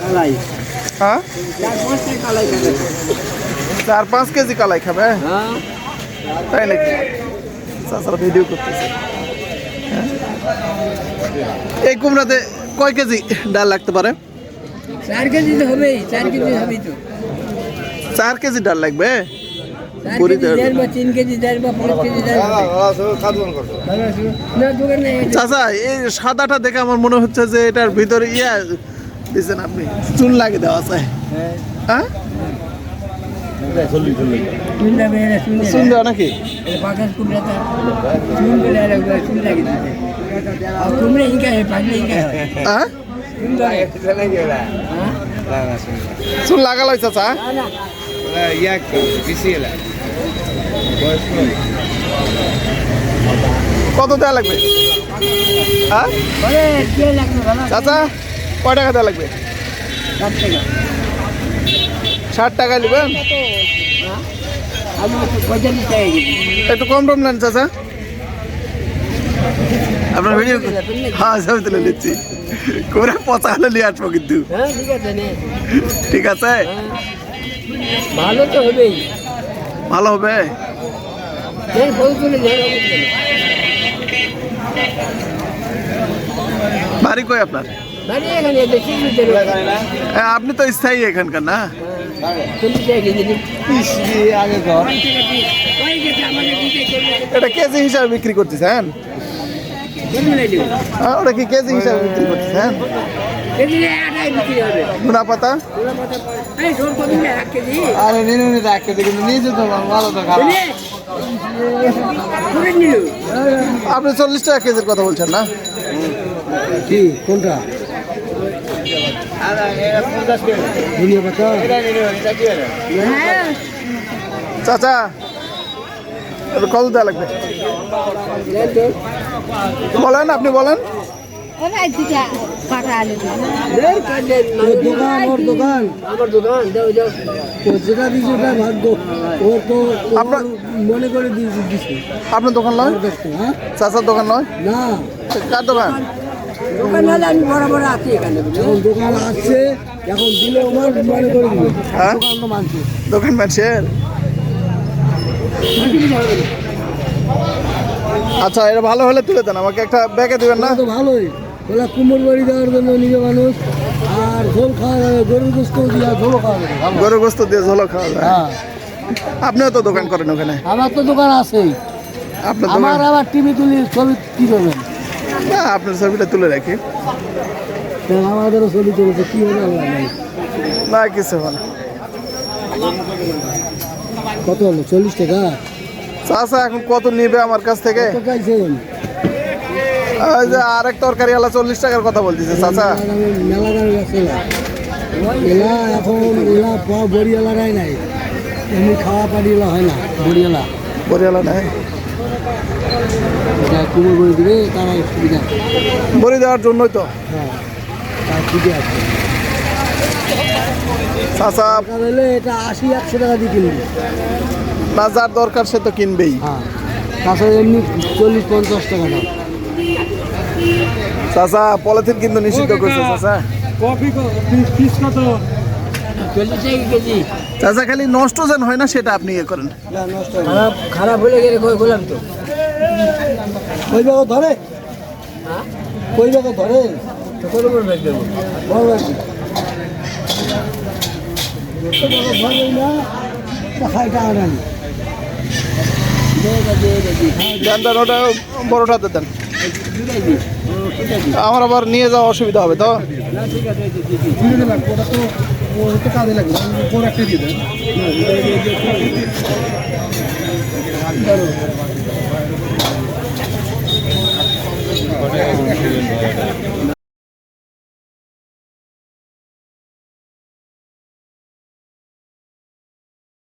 কালাই। হ্যাঁ? চার পাঁচটা কালাই খাবে চার পাঁচ কেজি কালাই খাবে হ্যাঁ? তাই নাকি? চাচারা ভিডিও করতেছে। হ্যাঁ? এই কুমড়াতে কয় কেজি ডাল লাগতে পারে? চার কেজি তো হবেই চার কেজি হবেই তো। চার কেজি ডাল লাগবে? চাচা এই সাদাটা দেখে আমার মনে হচ্ছে যে এটার ভিতরে ইয়া দিচ্ছেন আপনি? চুন লাগে দেওয়া আছে। হ্যাঁ। চুন এরা চুন দেওয়া নাকি? চুন লাগে। হয়? হয়? হ্যাঁ লাগে। হ্যাঁ চুন লাগালো চাচা না না। কত দেওয়া লাগবে? হ্যাঁ? চাচা? কয় টাকা দেওয়া লাগবে? ষাট টাকা। নেবেন? হ্যাঁ একটু কেজি একটু কম টম নেন চাচা। আপনার ভিডিও হ্যাঁ ছবি তুলে নিচ্ছি করে পচা হলে নিয়ে আসব কিন্তু। হ্যাঁ ঠিক আছে হ্যাঁ। ভালো তো হবেই। ভালো হবে? বাড়ি কই আপনার? আপনি তো স্থায়ী এখানকার না? এটা কেজি হিসাবে বিক্রি করতেছেন? ওটা কি কেজি হিসাবে বিক্রি করতেছেন? মুনা পাতা? আরে, নিনু নি এক কেজি, কিন্তু নিয়েছে তো আপনি চল্লিশ টাকা কেজির কথা বলছেন না? কি, কোনটা? চাচা এটা কত দেওয়া লাগবে। বলেন আপনি বলেন। আপনার- মনে করে দিয়েছে আপনার দোকান নয়? চাচার দোকান নয়? না। কার দোকান? দোকান হলে আমি বরাবর আছি এখানে এখন দোকান আসছে এখন দিলে আমার মনে করে দিবে হ্যাঁ? দোকান মানুষের আচ্ছা এটা ভালো হলে তুলে দেন আমাকে একটা ব্যাগে দিবেন না? তো ভালোই। ওলা কুমোর বাড়ি দেওয়ার জন্য নিজে মানুষ আর ঝোল খাওয়া যাবে গরুর গোস্ত দিয়ে ঝোল খাওয়া যাবে ভালো। গরু গোস্ত দিয়ে ঝোলো খাওয়া যায়। হ্যাঁ। আপনিও তো দোকান করেন ওখানে? আমার তো দোকান আছেই। আপনার আমার আবার টিভি তুলি ছবি কি করবেন না আপনার ছবিটা তুলে রাখি। আমাদেরও ছবি তুলেছে কি হবে না কিছু হবে না। কত হলো? চল্লিশ টাকা? চাচা এখন কত নিবে আমার কাছ থেকে? ওই যে আরেক তরকারি আলা চল্লিশ টাকার কথা বলতেছে চাচা। মেলা দামে এলা এখন এলা বড়িয়ালারাই নাই। এমনি খাওয়া এলা হয় না বড়িয়ালা। বরিয়ালা নাই এটা কুমোর বড়ি দিবে তারা সুবিধা বড়ি দেওয়ার জন্যই তো। হ্যাঁ তার সুবিধা আছে। চাচা এটা আশি একশো টাকা দিয়ে কিনবি। না যার দরকার সে তো কিনবেই। হ্যাঁ তাছাড়া এমনি চল্লিশ পঞ্চাশ টাকা দাম। চাচা পলিথিন কিন্তু নিষিদ্ধ করছে চাচা। কফি পিস কত? কেজি। চাচা খালি নষ্ট যেন হয় না সেটা আপনি ইয়ে করেন। খারাপ খারাপ হলে গেলে কই বললাম তো? কই বাবা ধরে। ধরে। নেন দেন দেন ওটা বড়টাতে দেন। আমার আবার নিয়ে যাওয়া অসুবিধা হবে তো। কাজে লাগবে বড় একটা দিয়ে দেন